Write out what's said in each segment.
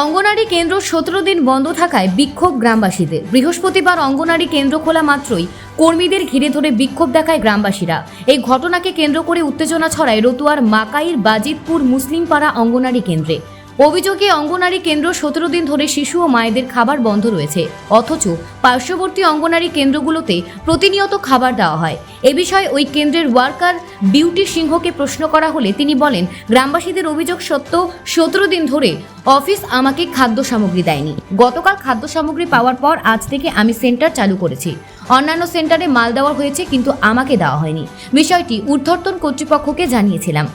অঙ্গনারী কেন্দ্র সতেরো দিন বন্ধ থাকায় বিক্ষোভ গ্রামবাসীদের। বৃহস্পতিবার অঙ্গনারী কেন্দ্র খোলা মাত্রই কর্মীদের ঘিরে ধরে বিক্ষোভ দেখায় গ্রামবাসীরা। এই ঘটনাকে কেন্দ্র করে উত্তেজনা ছড়ায় রতুয়ার মাকাইর বাজিতপুর মুসলিমপাড়া অঙ্গনারী কেন্দ্রে। অভিযোগে অঙ্গনারী কেন্দ্র সতেরো দিন ধরে শিশু ও মায়েদের খাবার বন্ধ রয়েছে। অথচ পার্শ্ববর্তী অঙ্গনারী কেন্দ্রগুলোতে প্রতিনিয়ত খাবার দেওয়া হয়। এ বিষয়ে ওই কেন্দ্রের ওয়ার্কার বিউটি সিংহকে প্রশ্ন করা হলে তিনি বলেন, গ্রামবাসীদের অভিযোগ সত্ত্বেও সতেরো দিন ধরে অফিস আমাকে খাদ্য সামগ্রী দেয়নি। গতকাল খাদ্য সামগ্রী পাওয়ার পর আজ থেকে আমি সেন্টার চালু করেছি। অন্যান্য সেন্টারে মাল দেওয়া হয়েছে কিন্তু আমাকে দেওয়া হয়নি। বিষয়টি ঊর্ধ্বতন কর্তৃপক্ষকে জানিয়েছিলাম।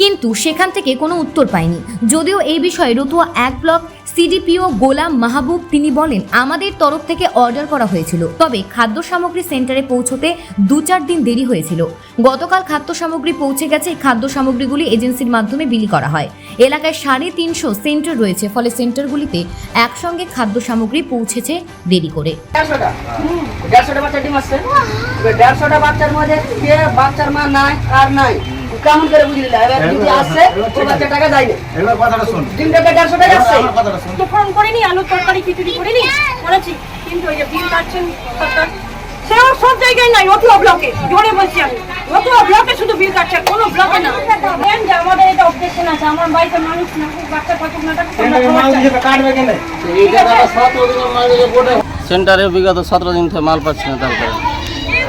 কিন্তু সেখান থেকে কোনো উত্তর পায়নি। যদিও এই বিষয়ে রতুয়া এক ব্লক সিডিপিও গোলাম মাহবুব তিনি বলেন, আমাদের তরফ থেকে অর্ডার করা হয়েছিল, তবে খাদ্য সামগ্রী সেন্টারে পৌঁছতে দু চার দিন দেরি হয়েছিল। গতকাল খাদ্য সামগ্রী পৌঁছে গেছে, খাদ্য সামগ্রীগুলি এজেন্সির মাধ্যমে বিলি করা হয়। এলাকায় সাড়ে তিনশো সেন্টার রয়েছে, ফলে সেন্টারগুলিতে একসঙ্গে খাদ্য সামগ্রী পৌঁছেছে দেরি করে। বাচ্চার মধ্যে বাচ্চার মা নাই আর নাই? কেমন করে বুঝলি না? এবার যদি আসছে ও বাচ্চা টাকা দেয় না এবার কথাটা শোন। ডিমটাকে দেড়শো টাকা আসছে। আমার কথাটা শোন। তো ফোন করিনি আলু তরকারি খিচুড়ি করিনি? করেছি কিন্তু ওই যে বিল কাটছেন সরকার। সেও সব জায়গায় নাই ব্লকে জোরে বলছি আমি। ব্লকে শুধু বিল কাটছে কোনো ব্লকে না। বলেন যে আমাদের এটা অবজেকশন আছে আমার বাড়িতে মানুষ না বাচ্চা পাচক না কাটবে কেনে সেন্টারে বিগত সতেরো দিন থেকে মাল পাচ্ছি না তারপরে।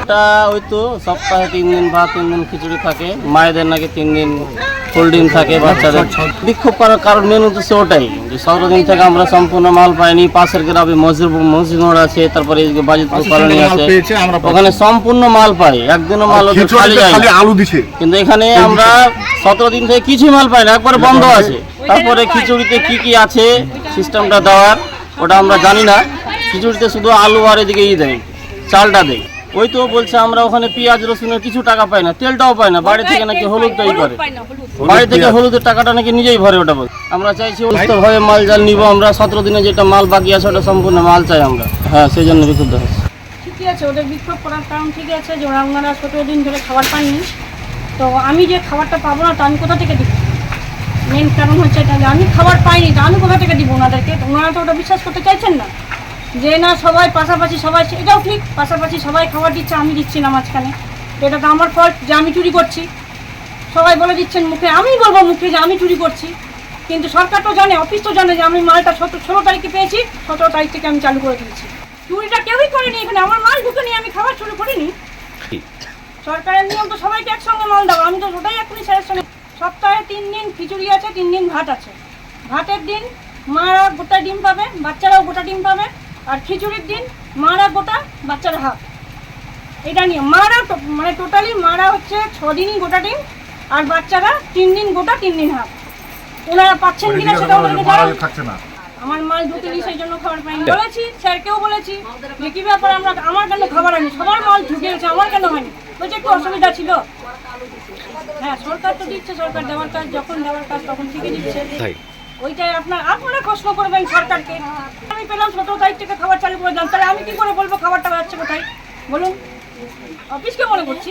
এটা ওই তো সপ্তাহে তিন দিন বা তিন দিন খিচুড়ি থাকে। মায়েদের নাকি তিন দিন কোল্ড ড্রিঙ্ক থাকে বাচ্চাদের। বিক্ষোভ করার কারণ মেন হচ্ছে ওটাই যে সতেরো দিন থেকে আমরা সম্পূর্ণ মাল পাইনি পাশের গ্রামে মসজিদ মসজিদ মোড় আছে তারপরে এই যে বাজিতপুর কলোনি আছে। ওখানে সম্পূর্ণ মাল পাই একদিনও মাল। আলু দিছে। কিন্তু এখানে আমরা সতেরো দিন থেকে কিছুই মাল পাই না একবারে বন্ধ আছে। তারপরে খিচুড়িতে কি কি আছে সিস্টেমটা দেওয়ার ওটা আমরা জানি না। খিচুড়িতে শুধু আলু আর এদিকে ই দেয় চালটা দেয়। ওই তো বলছে আমরা ওখানে পেঁয়াজ রসুনের কিছু টাকা পাই না তেলটাও পাই না বাড়ি থেকে নাকি হলুদটাই করে। পাই না হলুদ। বাড়ি থেকে হলুদের টাকাটা নাকি নিজেই ভরে ওটা বল। আমরা চাইছি ভাবে মাল জাল নিব আমরা সতেরো দিনে যেটা মাল বাকি আছে ওটা সম্পূর্ণ মাল চাই আমরা। হ্যাঁ সেই জন্য বিশুদ্ধ হচ্ছে ঠিকই আছে ওদের বিক্ষোভ করার কারণ ঠিক আছে যে ওরা ওনারা সতেরো দিন ধরে খাবার পাননি তো আমি যে খাবারটা পাবো না তো আমি কোথা থেকে দিব? মেন কারণ হচ্ছে এটা যে আমি খাবার পাইনি তো আমি কোথা থেকে দিব ওনাদেরকে? তো ওনারা তো ওটা বিশ্বাস করতে চাইছেন না। যে না সবাই পাশাপাশি সবাই এটাও ঠিক পাশাপাশি সবাই খাবার দিচ্ছে আমি দিচ্ছি না মাঝখানে। এটা তো আমার ফল্ট যে আমি চুরি করছি। সবাই বলে দিচ্ছেন মুখে আমি বলব মুখে যে আমি চুরি করছি। কিন্তু সরকার তো জানে অফিস তো জানে যে আমি মালটা সতেরো ষোলো তারিখে পেয়েছি সতেরো তারিখ থেকে আমি চালু করে দিয়েছি। চুরিটা কেউই করেনি এখানে আমার মাল ঢুকে নিয়ে আমি খাবার শুরু করিনি। সরকারের নিয়ম তো সবাইকে একসঙ্গে মাল দেওয়া আমি তো ওটাই এখনই স্যারের সঙ্গে সপ্তাহে তিন দিন খিচুড়ি আছে তিন দিন ভাত আছে। ভাতের দিন মারা গোটা ডিম পাবে বাচ্চারাও গোটা ডিম পাবে আর খিচুড়ির দিন মারা গোটা বাচ্চার হাফ এটা নিয়ে মারা মানে টোটালি মারা হচ্ছে ছ দিনই গোটা ডিম আর বাচ্চারা তিন দিন গোটা তিন দিন হাফ ওনারা পাচ্ছেন কিনা সেটা থাকছে না। আমার মাল ঢুকেনি সেই জন্য খাবার পাইনি। বলেছি স্যারকেও বলেছি যে কি ব্যাপার আমরা আমার কেন খাবার হয়নি? সবার মাল ঢুকে গেছে আমার কেন হয়নি? বলছে একটু অসুবিধা ছিল। হ্যাঁ সরকার তো দিচ্ছে সরকার দেওয়ার কাজ যখন দেওয়ার কাজ তখন ঠিকই দিচ্ছে। ওইটাই আপনার আপনারা প্রশ্ন করবেন সরকারকে। পেলাম সতেরো তারিখ থেকে খাবার চালু করে দিলাম তাহলে আমি কি করে বলব খাবারটা যাচ্ছে কোথায়? বলুন। অফিসকে মনে করছি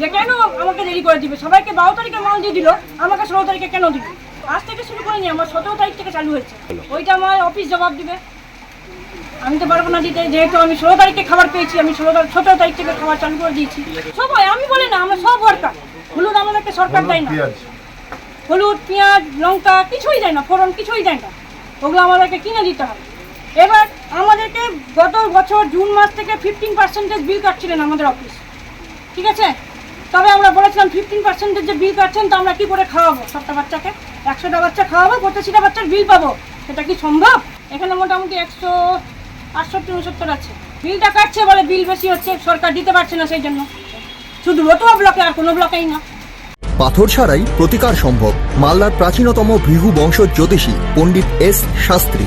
যে কেন আমাকে দেরি করে দিবে? সবাইকে বারো তারিখে মাল দিয়ে দিল আমাকে ষোলো তারিখে কেন দিবে? আজ থেকে শুরু করিনি আমার সতেরো তারিখ থেকে চালু হয়েছে। ওইটা আমার অফিস জবাব দিবে। আমি তো পারব না দিতে যেহেতু আমি ষোলো তারিখে খাবার পেয়েছি আমি ষোলো তারিখ সতেরো তারিখ থেকে খাবার চালু করে দিয়েছি। সবাই আমি বলি না আমরা সব ওয়ার্কার হলুদ আমাদেরকে সরকার দেয় না। হলুদ পেঁয়াজ লঙ্কা কিছুই দেয় না ফোড়ন কিছুই দেয় না। ওগুলো আমাদেরকে কিনে দিতে হবে। এবার আমাদেরকে গত বছর জুন মাস থেকে ফিফটিন পার্সেন্টেজ বিল কাটছিলেন আমাদের অফিস ঠিক আছে? তবে আমরা বলেছিলাম ফিফটিন পার্সেন্টেজ যে বিল কাটছেন, তো আমরা কি করে খাওয়াবো? সবটা বাচ্চাকে? একশোটা বাচ্চা খাওয়াবো, পঁচাশিটা বাচ্চার বিল পাবো। সেটা কি সম্ভব? এখানে মোটামুটি একশো আটষট্টি, উনসত্তর আছে। বিলটা কাটছে বলে বিল বেশি হচ্ছে, সরকার দিতে পারছে না সেই জন্য। শুধু রতুয়া ব্লকে আর কোনো ব্লকেই না। পাথর ছাড়াই প্রতিকার সম্ভব মালদার প্রাচীনতম ভৃহু বংশ জ্যোতিষী পণ্ডিত এস শাস্ত্রী।